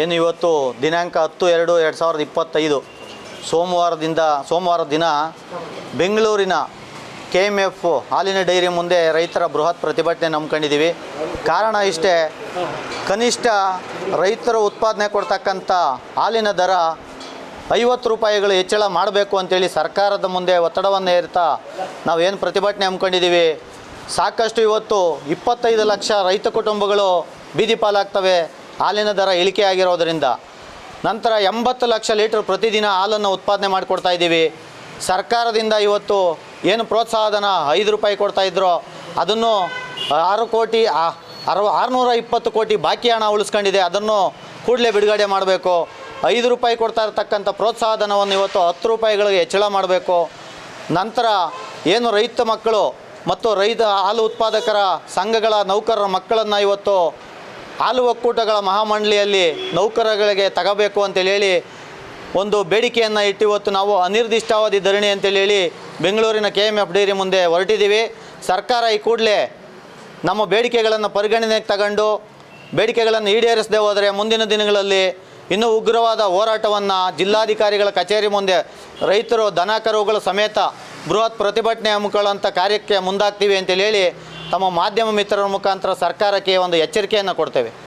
ಏನು ಇವತ್ತು ದಿನಾಂಕ ಹತ್ತು ಎರಡು ಎರಡು ಸಾವಿರದ ಇಪ್ಪತ್ತೈದು? ಸೋಮವಾರದಿಂದ ಸೋಮವಾರ ದಿನ ಬೆಂಗಳೂರಿನ ಕೆ ಎಂ ಎಫ್ ಹಾಲಿನ ಡೈರಿ ಮುಂದೆ ರೈತರ ಬೃಹತ್ ಪ್ರತಿಭಟನೆ ನಂಬ್ಕೊಂಡಿದ್ದೀವಿ. ಕಾರಣ ಇಷ್ಟೇ, ಕನಿಷ್ಠ ರೈತರು ಉತ್ಪಾದನೆ ಕೊಡ್ತಕ್ಕಂಥ ಹಾಲಿನ ದರ ಐವತ್ತು ರೂಪಾಯಿಗಳು ಹೆಚ್ಚಳ ಮಾಡಬೇಕು ಅಂತೇಳಿ ಸರ್ಕಾರದ ಮುಂದೆ ಒತ್ತಡವನ್ನು ನಾವು ನಾವೇನು ಪ್ರತಿಭಟನೆ ಹಮ್ಮಿಕೊಂಡಿದ್ದೀವಿ. ಸಾಕಷ್ಟು ಇವತ್ತು ಇಪ್ಪತ್ತೈದು ಲಕ್ಷ ರೈತ ಕುಟುಂಬಗಳು ಬೀದಿ ಪಾಲಾಗ್ತವೆ. ಹಾಲಿನ ದರ ಇಳಿಕೆ ಆಗಿರೋದರಿಂದ ನಂತರ ಎಂಬತ್ತು ಲಕ್ಷ ಲೀಟ್ರ್ ಪ್ರತಿದಿನ ಹಾಲನ್ನು ಉತ್ಪಾದನೆ ಮಾಡಿಕೊಡ್ತಾ ಇದ್ದೀವಿ. ಸರ್ಕಾರದಿಂದ ಇವತ್ತು ಏನು ಪ್ರೋತ್ಸಾಹಧನ ಐದು ರೂಪಾಯಿ ಕೊಡ್ತಾ ಇದ್ರೋ ಅದನ್ನು ಆರು ಕೋಟಿ ಅರವ ಆರುನೂರ ಇಪ್ಪತ್ತು ಕೋಟಿ ಬಾಕಿ ಹಣ ಉಳಿಸ್ಕೊಂಡಿದೆ. ಅದನ್ನು ಕೂಡಲೇ ಬಿಡುಗಡೆ ಮಾಡಬೇಕು. ಐದು ರೂಪಾಯಿ ಕೊಡ್ತಾ ಇರತಕ್ಕಂಥ ಪ್ರೋತ್ಸಾಹಧನವನ್ನು ಇವತ್ತು ಹತ್ತು ರೂಪಾಯಿಗಳಿಗೆ ಹೆಚ್ಚಳ ಮಾಡಬೇಕು. ನಂತರ ಏನು ರೈತ ಮಕ್ಕಳು ಮತ್ತು ರೈತ ಹಾಲು ಉತ್ಪಾದಕರ ಸಂಘಗಳ ನೌಕರರ ಮಕ್ಕಳನ್ನು ಇವತ್ತು ಹಾಲು ಒಕ್ಕೂಟಗಳ ಮಹಾಮಂಡಳಿಯಲ್ಲಿ ನೌಕರಗಳಿಗೆ ತಗಬೇಕು ಅಂತೇಳಿ ಹೇಳಿ ಒಂದು ಬೇಡಿಕೆಯನ್ನು ಇಟ್ಟಿವತ್ತು ನಾವು ಅನಿರ್ದಿಷ್ಟಾವಧಿ ಧರಣಿ ಅಂತೇಳಿ ಹೇಳಿ ಬೆಂಗಳೂರಿನ ಕೆ ಎಂ ಎಫ್ ಡೈರಿ ಮುಂದೆ ಹೊರಟಿದ್ದೀವಿ. ಸರ್ಕಾರ ಈ ಕೂಡಲೇ ನಮ್ಮ ಬೇಡಿಕೆಗಳನ್ನು ಪರಿಗಣನೆಗೆ ತಗೊಂಡು ಬೇಡಿಕೆಗಳನ್ನು ಈಡೇರಿಸದೆ ಹೋದರೆ ಮುಂದಿನ ದಿನಗಳಲ್ಲಿ ಇನ್ನೂ ಉಗ್ರವಾದ ಹೋರಾಟವನ್ನು ಜಿಲ್ಲಾಧಿಕಾರಿಗಳ ಕಚೇರಿ ಮುಂದೆ ರೈತರು, ದನ ಕರುಗಳ ಸಮೇತ ಬೃಹತ್ ಪ್ರತಿಭಟನೆ ಹಮ್ಮಿಕೊಳ್ಳುವಂಥ ಕಾರ್ಯಕ್ಕೆ ಮುಂದಾಗ್ತೀವಿ ಅಂತೇಳಿ ಹೇಳಿ ತಮ್ಮ ಮಾಧ್ಯಮ ಮಿತ್ರರ ಮುಖಾಂತರ ಸರ್ಕಾರಕ್ಕೆ ಒಂದು ಎಚ್ಚರಿಕೆಯನ್ನು ಕೊಡ್ತೇವೆ.